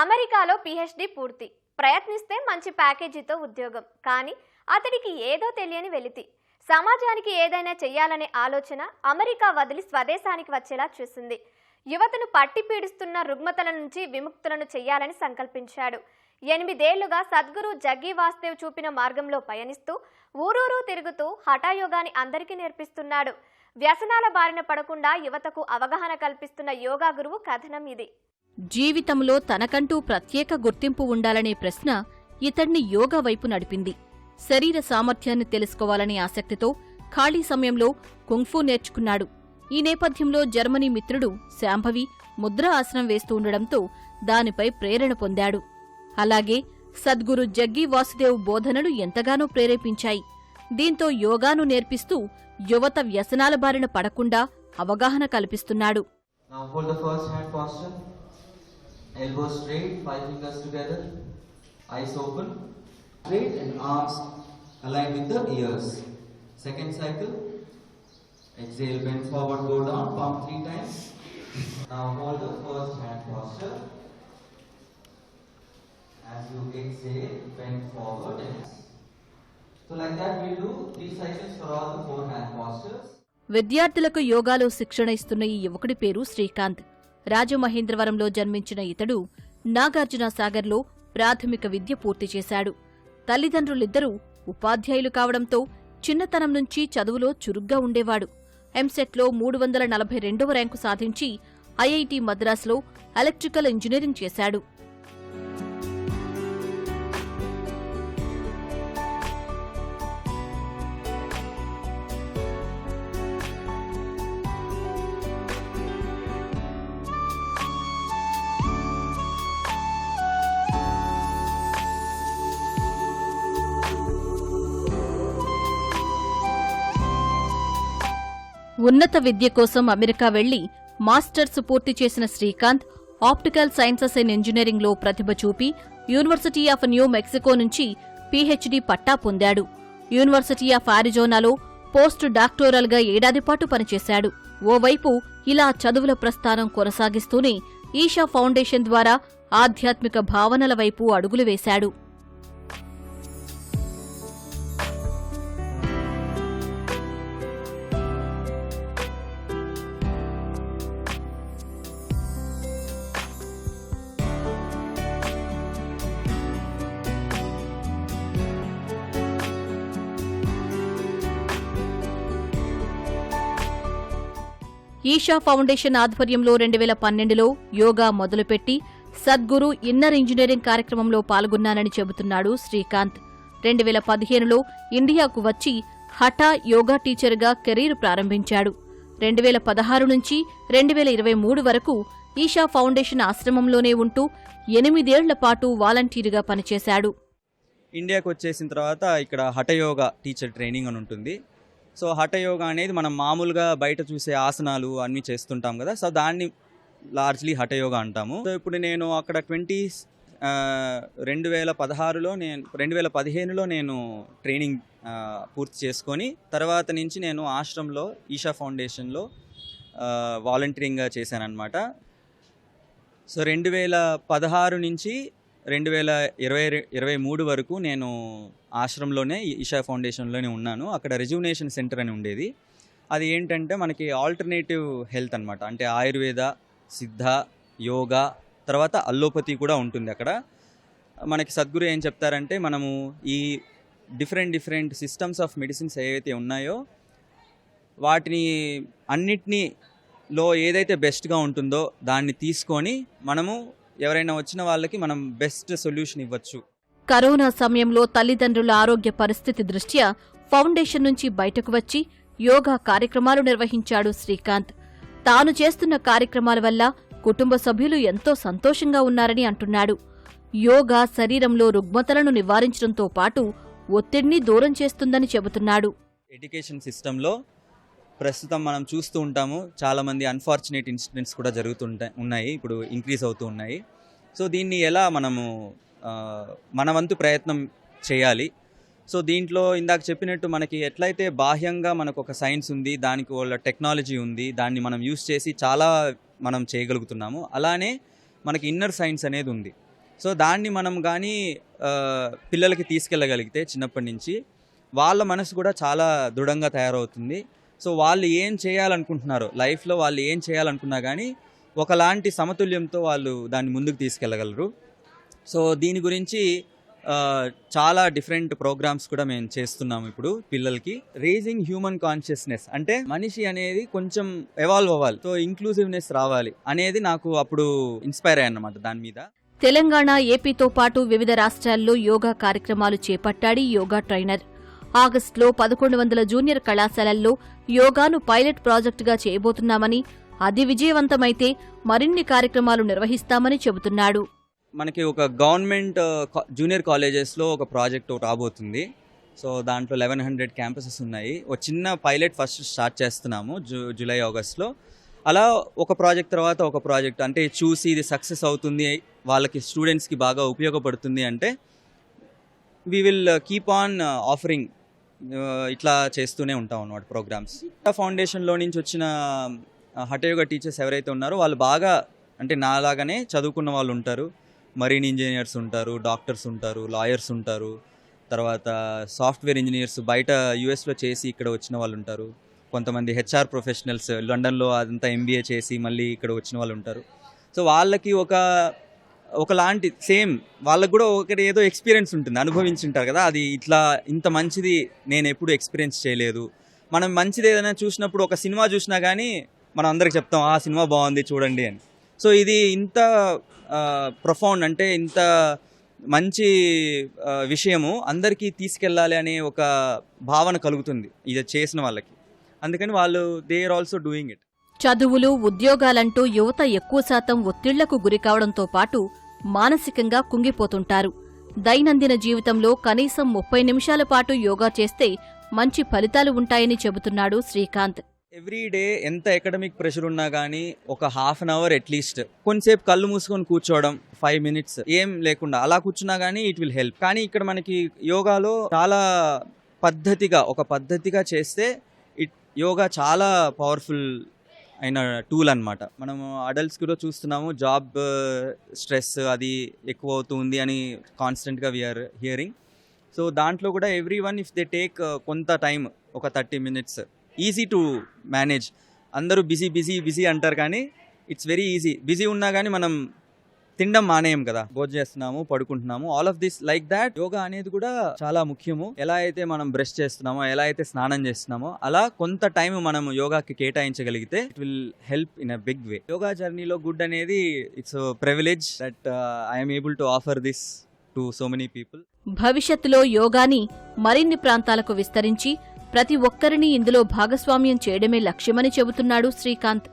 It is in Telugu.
అమెరికాలో పిహెచ్డి పూర్తి. ప్రయత్నిస్తే మంచి ప్యాకేజీతో ఉద్యోగం. కానీ అతడికి ఏదో తెలియని వెలితి. సమాజానికి ఏదైనా చెయ్యాలనే ఆలోచన అమెరికా వదిలి స్వదేశానికి వచ్చేలా చూసింది. యువతను పట్టి పీడిస్తున్న రుగ్మతల నుంచి విముక్తులను చెయ్యాలని సంకల్పించాడు. ఎనిమిదేళ్ళుగా సద్గురు జగ్గి వాస్తేవ్ చూపిన మార్గంలో పయనిస్తూ ఊరూరు తిరుగుతూ హఠాయోగాని అందరికీ నేర్పిస్తున్నాడు. వ్యసనాల బారిన పడకుండా యువతకు అవగాహన కల్పిస్తున్న యోగా గురువు కథనం ఇది. జీవితంలో తనకంటూ ప్రత్యేక గుర్తింపు ఉండాలనే ప్రశ్న ఇతడ్ని యోగా వైపు నడిపింది. శరీర సామర్థ్యాన్ని తెలుసుకోవాలనే ఆసక్తితో ఖాళీ సమయంలో కుంగ్ఫూ నేర్చుకున్నాడు. ఈ నేపథ్యంలో జర్మనీ మిత్రుడు శాంభవి ముద్ర ఆసనం వేస్తూ ఉండడంతో దానిపై ప్రేరణ పొందాడు. అలాగే సద్గురు జగ్గి వాసుదేవ్ బోధనలు ఎంతగానో ప్రేరేపించాయి. దీంతో యోగాను నేర్పిస్తూ యువత వ్యసనాల బారిన పడకుండా అవగాహన కల్పిస్తున్నాడు Now hold the first hand posture. Elbows straight, five fingers together. Eyes open. Straight and arms aligned with the ears. Second cycle. Exhale, bend forward, go down, pump three times. Now hold the first hand posture. As you exhale, bend forward and so like that we'll do three cycles for all the four hand postures. విద్యార్థులకు యోగాలో శిక్షణ ఇస్తున్న ఈ యువకుడి పేరు శ్రీకాంత్ రాజమహేంద్రవరంలో జన్మించిన ఇతడు నాగార్జున సాగర్లో ప్రాథమిక విద్య పూర్తి చేశాడు. తల్లిదండ్రులిద్దరూ ఉపాధ్యాయులు కావడంతో చిన్నతనం నుంచి చదువులో చురుగ్గా ఉండేవాడు. ఎంసెట్లో మూడు వందల నలభై రెండవ ర్యాంకు సాధించి ఐఐటి మద్రాసులో ఎలక్ట్రికల్ ఇంజనీరింగ్ చేశాడు. ఉన్నత విద్య కోసం అమెరికా వెళ్ళి మాస్టర్స్ పూర్తి చేసిన శ్రీకాంత్ ఆప్టికల్ సైన్సెస్ అండ్ ఇంజనీరింగ్లో ప్రతిభ చూపి యూనివర్సిటీ ఆఫ్ న్యూ మెక్సికో నుంచి పీహెచ్డీ పట్టా పొందాడు. యూనివర్సిటీ ఆఫ్ ఆరిజోనాలో పోస్ట్ డాక్టోరల్గా ఏడాది పాటు పనిచేశాడు. ఓవైపు ఇలా చదువుల ప్రస్థానం కొనసాగిస్తూనే ఈషా ఫౌండేషన్ ద్వారా ఆధ్యాత్మిక భావనల వైపు అడుగులు వేశాడు. ఈషా ఫౌండేషన్ ఆధ్వర్యంలో రెండు వేల పన్నెండులో యోగా మొదలుపెట్టి సద్గురు ఇన్నర్ ఇంజనీరింగ్ కార్యక్రమంలో పాల్గొన్నానని చెబుతున్నాడు శ్రీకాంత్. రెండు వేల పదిహేనులో ఇండియాకు వచ్చి హఠా యోగా టీచర్గా కెరీర్ ప్రారంభించాడు. రెండు వేల పదహారు నుంచి రెండు వేల ఇరవై మూడు వరకు ఈషా ఫౌండేషన్ ఆశ్రమంలోనే ఉంటూ ఎనిమిదేళ్ళ పాటు వాలంటీరుగా పనిచేశాడు. ఇండియాకు వచ్చేసిన తర్వాత ఇక్కడ హఠయోగా టీచర్ ట్రైనింగ్ అని ఉంటుంది. సో హఠయోగా అనేది మనం మామూలుగా బయట చూసే ఆసనాలు అన్నీ చేస్తుంటాం కదా. సో దాన్ని లార్జ్లీ హఠయోగా అంటాము. సో ఇప్పుడు నేను అక్కడ ట్వంటీ రెండు వేల పదహారులో నేను రెండు వేల పదిహేనులో నేను ట్రైనింగ్ పూర్తి చేసుకొని తర్వాత నుంచి నేను ఆశ్రమంలో ఈషా ఫౌండేషన్లో వాలంటీరింగ్గా చేశానన్నమాట. సో రెండు వేల పదహారు నుంచి రెండు వేల ఇరవై ఇరవై మూడు వరకు నేను ఆశ్రమంలోనే ఈషా ఫౌండేషన్లోనే ఉన్నాను. అక్కడ రిజ్యూనేషన్ సెంటర్ అని ఉండేది. అది ఏంటంటే మనకి ఆల్టర్నేటివ్ హెల్త్ అనమాట అంటే ఆయుర్వేద సిద్ధ యోగా తర్వాత అల్లోపతి కూడా ఉంటుంది అక్కడ. మనకి సద్గురు ఏం చెప్తారంటే మనము ఈ different different systems of medicines ఏవైతే ఉన్నాయో వాటిని అన్నిటినీ లో ఏదైతే బెస్ట్గా ఉంటుందో దాన్ని తీసుకొని మనము ఎవరైనా వచ్చిన వాళ్ళకి మనం బెస్ట్ సొల్యూషన్ ఇవ్వచ్చు. కరోనా సమయంలో తల్లిదండ్రుల ఆరోగ్య పరిస్థితి దృష్ట్యా ఫౌండేషన్ నుంచి బయటకు వచ్చి యోగా కార్యక్రమాలు నిర్వహించాడు శ్రీకాంత్. తాను చేస్తున్న కార్యక్రమాల వల్ల కుటుంబ సభ్యులు ఎంతో సంతోషంగా ఉన్నారని అంటున్నాడు. యోగా శరీరంలో రుగ్మతలను నివారించడంతో పాటు ఒత్తిడిని దూరం చేస్తుందని చెబుతున్నాడు. ఎడ్యుకేషన్ సిస్టంలో ప్రస్తుతం మనం చూస్తూ ఉంటాము. చాలామంది అన్ఫార్చునేట్ ఇన్సిడెంట్స్ కూడా జరుగుతుంటాయి ఉన్నాయి. ఇప్పుడు ఇంక్రీజ్ అవుతూ ఉన్నాయి. సో దీన్ని ఎలా మనము మన వంతు ప్రయత్నం చేయాలి? సో దీంట్లో ఇందాక చెప్పినట్టు మనకి ఎట్లయితే బాహ్యంగా మనకు ఒక సైన్స్ ఉంది దానికి వాళ్ళ టెక్నాలజీ ఉంది దాన్ని మనం యూస్ చేసి చాలా మనం చేయగలుగుతున్నాము. అలానే మనకి ఇన్నర్ సైన్స్ అనేది ఉంది. సో దాన్ని మనం కానీ పిల్లలకి తీసుకెళ్ళగలిగితే చిన్నప్పటి నుంచి వాళ్ళ మనసు కూడా చాలా దృఢంగా తయారవుతుంది. సో వాళ్ళు ఏం చేయాలనుకుంటున్నారో లైఫ్లో వాళ్ళు ఏం చేయాలనుకున్నా కానీ ఒకలాంటి సమతుల్యంతో వాళ్ళు దాన్ని ముందుకు తీసుకెళ్ళగలరు. సో దీని గురించి చాలా డిఫరెంట్ ప్రోగ్రామ్స్ కూడా మేము చేస్తున్నాం ఇప్పుడు పిల్లలకి. రేజింగ్ హ్యూమన్ కాన్షియస్నెస్ అంటే మనిషి అనేది కొంచెం ఎవాల్వ్ అవ్వాలి సో ఇంక్లూజివ్నెస్ రావాలి అనేది నాకు అప్పుడు ఇన్స్పైర్ అయ్యానమాట దాని మీద. తెలంగాణ ఏపీతో పాటు వివిధ రాష్ట్రాల్లో యోగా కార్యక్రమాలు చేపట్టాడు యోగా ట్రైనర్. ఆగస్టులో పదకొండు వందల జూనియర్ కళాశాలల్లో యోగాను పైలట్ ప్రాజెక్టుగా చేయబోతున్నామని అది విజయవంతమైతే మరిన్ని కార్యక్రమాలు నిర్వహిస్తామని చెబుతున్నాడు. మనకి ఒక గవర్నమెంట్ జూనియర్ కాలేజెస్లో ఒక ప్రాజెక్ట్ రాబోతుంది. సో దాంట్లో లెవెన్ హండ్రెడ్ క్యాంపసెస్ ఉన్నాయి. ఒక చిన్న పైలట్ ఫస్ట్ స్టార్ట్ చేస్తున్నాము జూ జూలై ఆగస్ట్లో. అలా ఒక ప్రాజెక్ట్ తర్వాత ఒక ప్రాజెక్ట్. అంటే చూసి ఇది సక్సెస్ అవుతుంది వాళ్ళకి స్టూడెంట్స్కి బాగా ఉపయోగపడుతుంది అంటే we will keep on offering ఇట్లా చేస్తూనే ఉంటాం అన్నమాట ప్రోగ్రామ్స్ ఫౌండేషన్లో నుంచి వచ్చిన హఠయోగ టీచర్స్ ఎవరైతే ఉన్నారో వాళ్ళు బాగా అంటే నాలాగానే చదువుకున్న వాళ్ళు ఉంటారు. మరీన్ ఇంజనీర్స్ ఉంటారు డాక్టర్స్ ఉంటారు లాయర్స్ ఉంటారు. తర్వాత సాఫ్ట్వేర్ ఇంజనీర్స్ బయట యూఎస్లో చేసి ఇక్కడ వచ్చిన వాళ్ళు ఉంటారు. కొంతమంది హెచ్ఆర్ ప్రొఫెషనల్స్ లండన్లో అదంతా ఎంబీఏ చేసి మళ్ళీ ఇక్కడ వచ్చిన వాళ్ళు ఉంటారు. సో వాళ్ళకి ఒక ఒకలాంటి సేమ్ వాళ్ళకు కూడా ఒకటి ఏదో ఎక్స్పీరియన్స్ ఉంటుంది అనుభవించుంటారు కదా అది ఇట్లా ఇంత మంచిది నేను ఎప్పుడు ఎక్స్పీరియన్స్ చేయలేదు. మనం మంచిది ఏదైనా చూసినప్పుడు ఒక సినిమా చూసినా కానీ మనం అందరికి చెప్తాం ఆ సినిమా బాగుంది చూడండి అని. సో ఇది ఇంత ప్రొఫౌండ్ అంటే ఇంత మంచి విషయము అందరికీ తీసుకెళ్ళాలి అనే ఒక భావన కలుగుతుంది ఇది చేసిన వాళ్ళకి. అందుకని వాళ్ళు they are also doing it చదువులు ఉద్యోగాలంటూ యువత ఎక్కువ శాతం ఒత్తిళ్ళకు గురికావడంతో పాటు మానసికంగా కుంగిపోతుంటారు. దైనందిన జీవితంలో కనీసం ముప్పై నిమిషాల పాటు యోగా చేస్తే మంచి ఫలితాలు ఉంటాయని చెబుతున్నాడు శ్రీకాంత్. ఎవ్రీ డే ఎంత ఎకడమిక్ ప్రెషర్ ఉన్నా కానీ ఒక హాఫ్ అన్ అవర్ అట్లీస్ట్ కొంతసేపు కళ్ళు మూసుకొని కూర్చోవడం ఫైవ్ మినిట్స్ ఏం లేకుండా అలా కూర్చున్నా కానీ ఇట్ విల్ హెల్ప్ కానీ ఇక్కడ మనకి యోగాలో చాలా పద్ధతిగా ఒక పద్ధతిగా చేస్తే ఇట్ యోగా చాలా పవర్ఫుల్ అయిన టూల్ అనమాట మనం అడల్ట్స్ కూడా చూస్తున్నాము జాబ్ స్ట్రెస్ uh, అది ఎక్కువ అవుతుంది అని కాన్స్టెంట్గా వీఆర్ హియరింగ్ సో దాంట్లో కూడా every one if they take కొంత టైం ఒక thirty minutes easy to manage అందరూ బిజీ బిజీ బిజీ అంటారు కానీ ఇట్స్ వెరీ ఈజీ బిజీ ఉన్నా కానీ మనం తినడం మానేయం కదా. భోజనం చేస్తున్నాము పడుకుంటున్నాము. All of this like that yoga అనేది కూడా చాలా ముఖ్యము. ఎలా అయితే మనం బ్రష్ చేస్తున్నామో ఎలా అయితే స్నానం చేస్తున్నామో అలా కొంత టైం మనం యోగాకి కేటాయించగలిగితే it will help in a big way yoga జర్నీలో గుడ్ అనేది it's privilege that I'm able to offer this to so many people భవిష్యత్తులో యోగాని మరిన్ని ప్రాంతాలకు విస్తరించి ప్రతి ఒక్కరిని ఇందులో భాగస్వామ్యం చేయడమే లక్ష్యమని చెబుతున్నాడు శ్రీకాంత్.